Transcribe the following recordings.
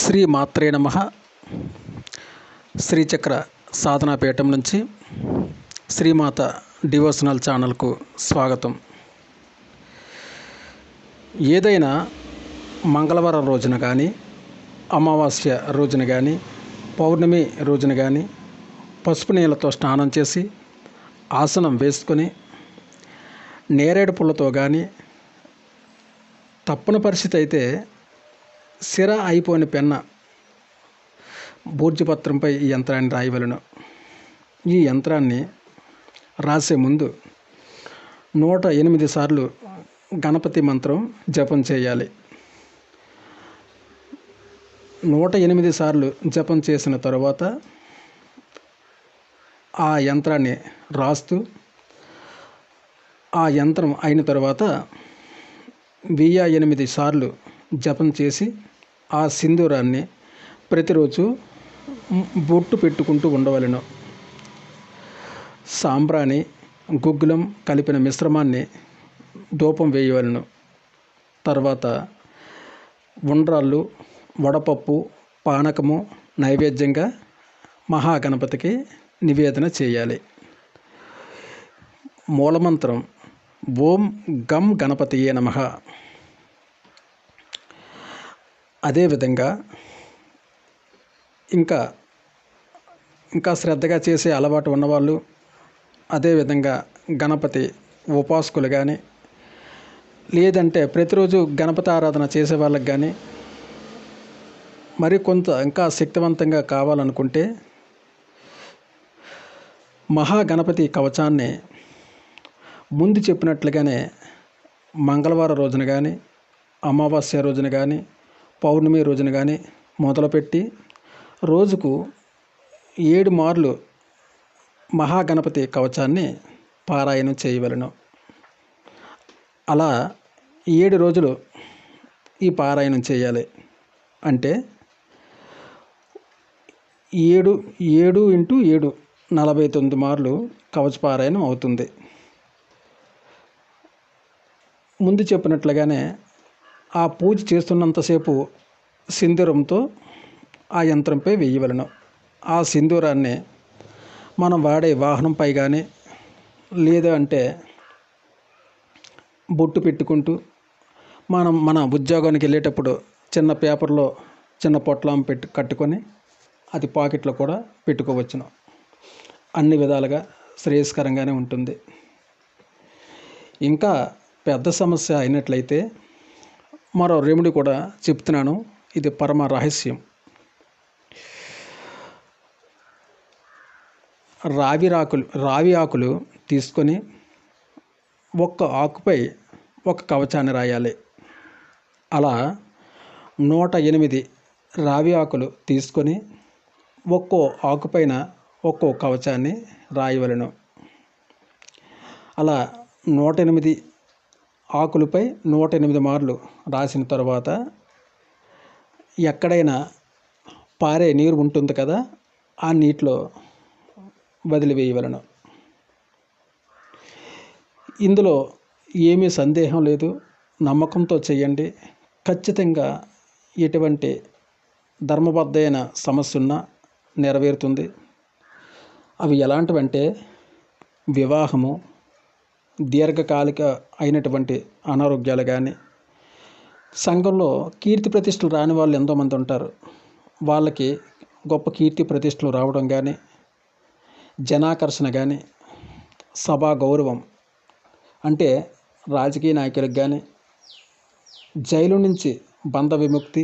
శ్రీ మాత్రే నమ. శ్రీచక్ర సాధనాపీఠం నుంచి శ్రీమాత డివోషనల్ ఛానల్కు స్వాగతం. ఏదైనా మంగళవారం రోజున కానీ అమావాస్య రోజున కానీ పౌర్ణమి రోజున కానీ పసుపు నీళ్ళతో స్నానం చేసి ఆసనం వేసుకొని నేరేడు పుల్లతో కానీ తప్పని పరిస్థితి అయితే సిర అయిపోయిన పెన్న బూర్జపత్రంపై ఈ యంత్రాన్ని రాయవలను. ఈ యంత్రాన్ని రాసే ముందు నూట ఎనిమిది సార్లు గణపతి మంత్రం జపం చేయాలి. నూట ఎనిమిది సార్లు జపం చేసిన తర్వాత ఆ యంత్రాన్ని రాస్తూ ఆ యంత్రం అయిన తర్వాత వెయ్యి ఎనిమిది సార్లు జపం చేసి ఆ సింధూరాన్ని ప్రతిరోజు బొట్టు పెట్టుకుంటూ ఉండవలను. సాంబ్రాణి గుగ్గులం కలిపిన మిశ్రమాన్ని ధూపం వేయవలను. తర్వాత ఉండ్రాళ్ళు వడపప్పు పానకము నైవేద్యంగా మహాగణపతికి నివేదన చేయాలి. మూలమంత్రం ఓం గం గణపతియే నమ. అదేవిధంగా ఇంకా ఇంకా శ్రద్ధగా చేసే అలవాటు ఉన్నవాళ్ళు అదేవిధంగా గణపతి ఉపాసకులు కానీ లేదంటే ప్రతిరోజు గణపతి ఆరాధన చేసే వాళ్ళకి కానీ మరి కొంత ఇంకా శక్తివంతంగా కావాలనుకుంటే మహాగణపతి కవచాన్ని ముందు చెప్పినట్లుగానే మంగళవారం రోజున కానీ అమావాస్య రోజున కానీ పౌర్ణమి రోజున కానీ మొదలుపెట్టి రోజుకు ఏడు మార్లు మహాగణపతి కవచాన్ని పారాయణం చేయవలను. అలా ఏడు రోజులు ఈ పారాయణం చేయాలి. అంటే ఏడు ఏడు ఇంటూ ఏడు నలభై తొమ్మిది మార్లు కవచ పారాయణం అవుతుంది. ముందు చెప్పినట్లుగానే ఆ పూజ చేస్తున్నంతసేపు సింధూరంతో ఆ యంత్రంపై వేయవలను. ఆ సింధూరాన్ని మనం వాడే వాహనంపై కానీ లేదా అంటే బొట్టు పెట్టుకుంటూ మనం మన ఉద్యోగానికి వెళ్ళేటప్పుడు చిన్న పేపర్లో చిన్న పొట్లం పెట్టి కట్టుకొని అది పాకెట్లో కూడా పెట్టుకోవచ్చును. అన్ని విధాలుగా శ్రేయస్కరంగానే ఉంటుంది. ఇంకా పెద్ద సమస్య అయినట్లయితే మరో రెమెడీ కూడా చెప్తున్నాను. ఇది పరమ రహస్యం. రావి రాకులు రావి ఆకులు తీసుకొని ఒక్క ఆకుపై ఒక కవచాన్ని రాయాలి. అలా నూట ఎనిమిది రావి ఆకులు తీసుకొని ఒక్కో ఆకుపైన ఒక్కో కవచాన్ని రాయవలను. అలా నూట ఎనిమిది ఆకులపై నూట ఎనిమిది మార్లు రాసిన తర్వాత ఎక్కడైనా పారే నీరు ఉంటుంది కదా ఆ నీటిలో వదిలివేయవలను. ఇందులో ఏమీ సందేహం లేదు. నమ్మకంతో చేయండి. ఖచ్చితంగా ఎటువంటి ధర్మబద్ధమైన సమస్య ఉన్నా నెరవేరుతుంది. అవి ఎలాంటివంటే వివాహము దీర్ఘకాలిక అయినటువంటి అనారోగ్యాలు కానీ సంఘంలో కీర్తి ప్రతిష్టలు రాని వాళ్ళు ఎంతోమంది ఉంటారు. వాళ్ళకి గొప్ప కీర్తి ప్రతిష్టలు రావడం కానీ జనాకర్షణ కానీ సభా గౌరవం అంటే రాజకీయ నాయకులకు కానీ జైలు నుంచి బంధ విముక్తి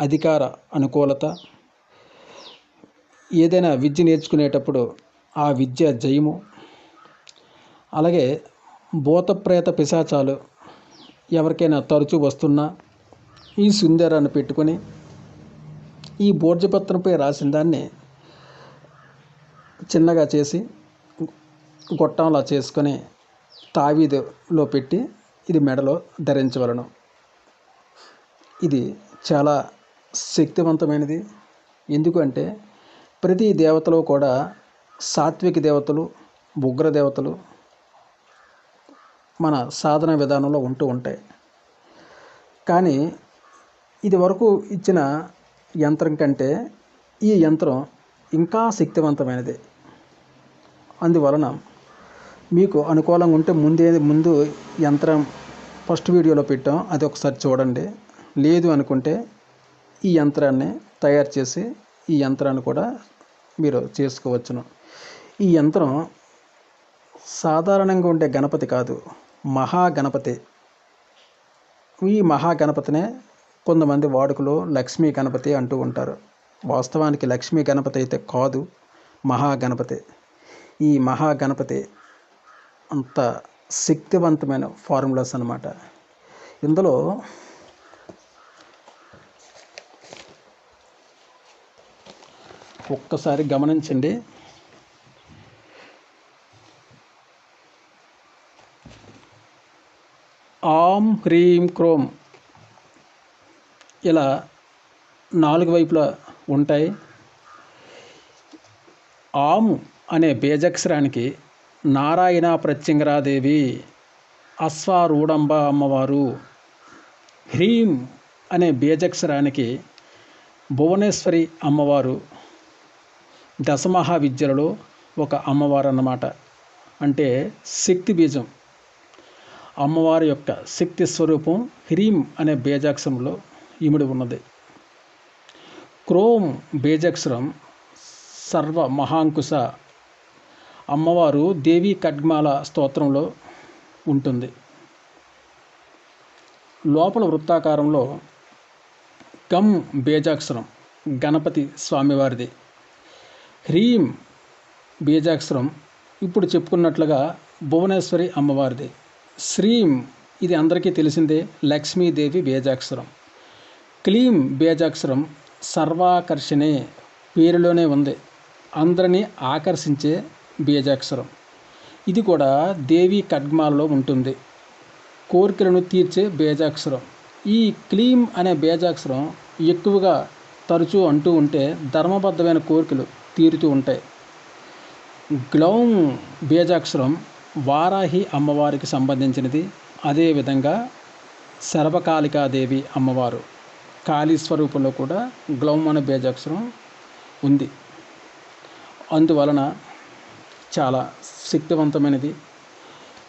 అధికార అనుకూలత ఏదైనా విద్య నేర్చుకునేటప్పుడు ఆ విద్య జయము అలాగే భూతప్రేత పిశాచాలు ఎవరికైనా తరచూ వస్తున్నా ఈ సుందరాన్ని పెట్టుకొని ఈ బోర్జపత్రంపై రాసిన దాన్ని చిన్నగా చేసి గొట్టంలా చేసుకొని తావీదులో పెట్టి ఇది మెడలో ధరించవలను. ఇది చాలా శక్తివంతమైనది. ఎందుకంటే ప్రతి దేవతలో కూడా సాత్విక దేవతలు ఉగ్ర దేవతలు మన సాధన విధానంలో ఉంటూ ఉంటాయి కానీ ఇది వరకు ఇచ్చిన యంత్రం కంటే ఈ యంత్రం ఇంకా శక్తివంతమైనది. అందువలన మీకు అనుకూలంగా ఉంటే ముందే ముందు యంత్రం ఫస్ట్ వీడియోలో పెట్టాం అది ఒకసారి చూడండి. లేదు అనుకుంటే ఈ యంత్రాన్ని తయారు చేసి ఈ యంత్రాన్ని కూడా మీరు చేసుకోవచ్చును. ఈ యంత్రం సాధారణంగా ఉండే గణపతి కాదు. మహాగణపతి. ఈ మహాగణపతినే కొంతమంది వాడుకలో లక్ష్మీ గణపతి అంటూ ఉంటారు. వాస్తవానికి లక్ష్మీ గణపతి అయితే కాదు మహాగణపతి. ఈ మహాగణపతి అంత శక్తివంతమైన ఫార్ములాస్ అన్నమాట. ఇందులో ఒక్కసారి గమనించండి. ఆం హ్రీం క్రోమ్ ఇలా నాలుగు వైపులా ఉంటాయి. ఆము అనే బేజక్షరానికి నారాయణ ప్రత్యంగరాదేవి అశ్వారూఢంబ అమ్మవారు. హ్రీం అనే బీజక్షరానికి భువనేశ్వరి అమ్మవారు దశమహా విద్యలలో ఒక అమ్మవారు అన్నమాట అంటే శక్తి బీజం. అమ్మవారి యొక్క శక్తి స్వరూపం హ్రీం అనే బీజాక్షరంలో ఇమిడి ఉన్నది. క్రోమ్ బీజాక్షరం సర్వ మహాంకుశ అమ్మవారు దేవి ఖడ్మాల స్తోత్రంలో ఉంటుంది. లోపల వృత్తాకారంలో గమ్ బీజాక్షరం గణపతి స్వామివారిది. హ్రీం బీజాక్షరం ఇప్పుడు చెప్పుకున్నట్లుగా భువనేశ్వరి అమ్మవారిది. శ్రీం ఇది అందరికీ తెలిసిందే లక్ష్మీదేవి బీజాక్షరం. క్లీం బీజాక్షరం సర్వాకర్షణే పేరులోనే ఉంది. అందరినీ ఆకర్షించే బీజాక్షరం. ఇది కూడా దేవి ఖడ్మాలలో ఉంటుంది. కోరికలను తీర్చే బీజాక్షరం. ఈ క్లీం అనే బీజాక్షరం ఎక్కువగా తరచూ అంటూ ఉంటే ధర్మబద్ధమైన కోరికలు తీరుతూ ఉంటాయి. గ్లౌం బీజాక్షరం వారాహి అమ్మవారికి సంబంధించినది. అదేవిధంగా సర్వకాళికాదేవి అమ్మవారు కాళీ స్వరూపంలో కూడా గ్లౌమ్ అనే బీజాక్షరం ఉంది. అందువలన చాలా శక్తివంతమైనది.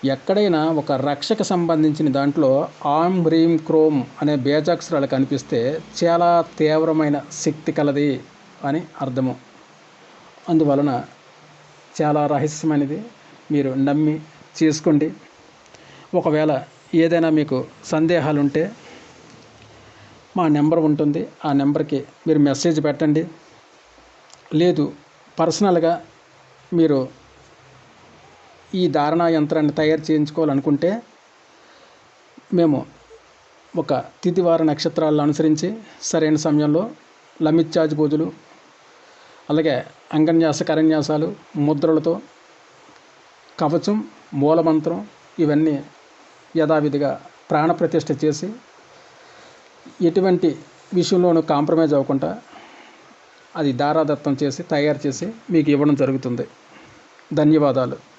ఎక్కడైనా ఒక రక్షకు సంబంధించిన దాంట్లో ఆమ్ హ్రీం క్రోమ్ అనే బీజాక్షరాలు కనిపిస్తే చాలా తీవ్రమైన శక్తి కలది అని అర్థము. అందువలన చాలా రహస్యమైనది. మీరు నమ్మి చేసుకోండి. ఒకవేళ ఏదైనా మీకు సందేహాలు ఉంటే మా నెంబర్ ఉంటుంది. ఆ నెంబర్కి మీరు మెసేజ్ పెట్టండి. లేదు పర్సనల్గా మీరు ఈ ధారణా యంత్రాన్ని తయారు చేయించుకోవాలనుకుంటే మేము ఒక తిథివార నక్షత్రాలను అనుసరించి సరైన సమయంలో లమిత్యాజ్ పూజలు అలాగే అంగన్యాస కరన్యాసాలు ముద్రలతో కవచం మూలమంత్రం ఇవన్నీ యథావిధిగా ప్రాణప్రతిష్ఠ చేసి ఎటువంటి విషయంలోనూ కాంప్రమైజ్ అవ్వకుండా అది దారాదత్తం చేసి తయారు చేసి మీకు ఇవ్వడం జరుగుతుంది. ధన్యవాదాలు.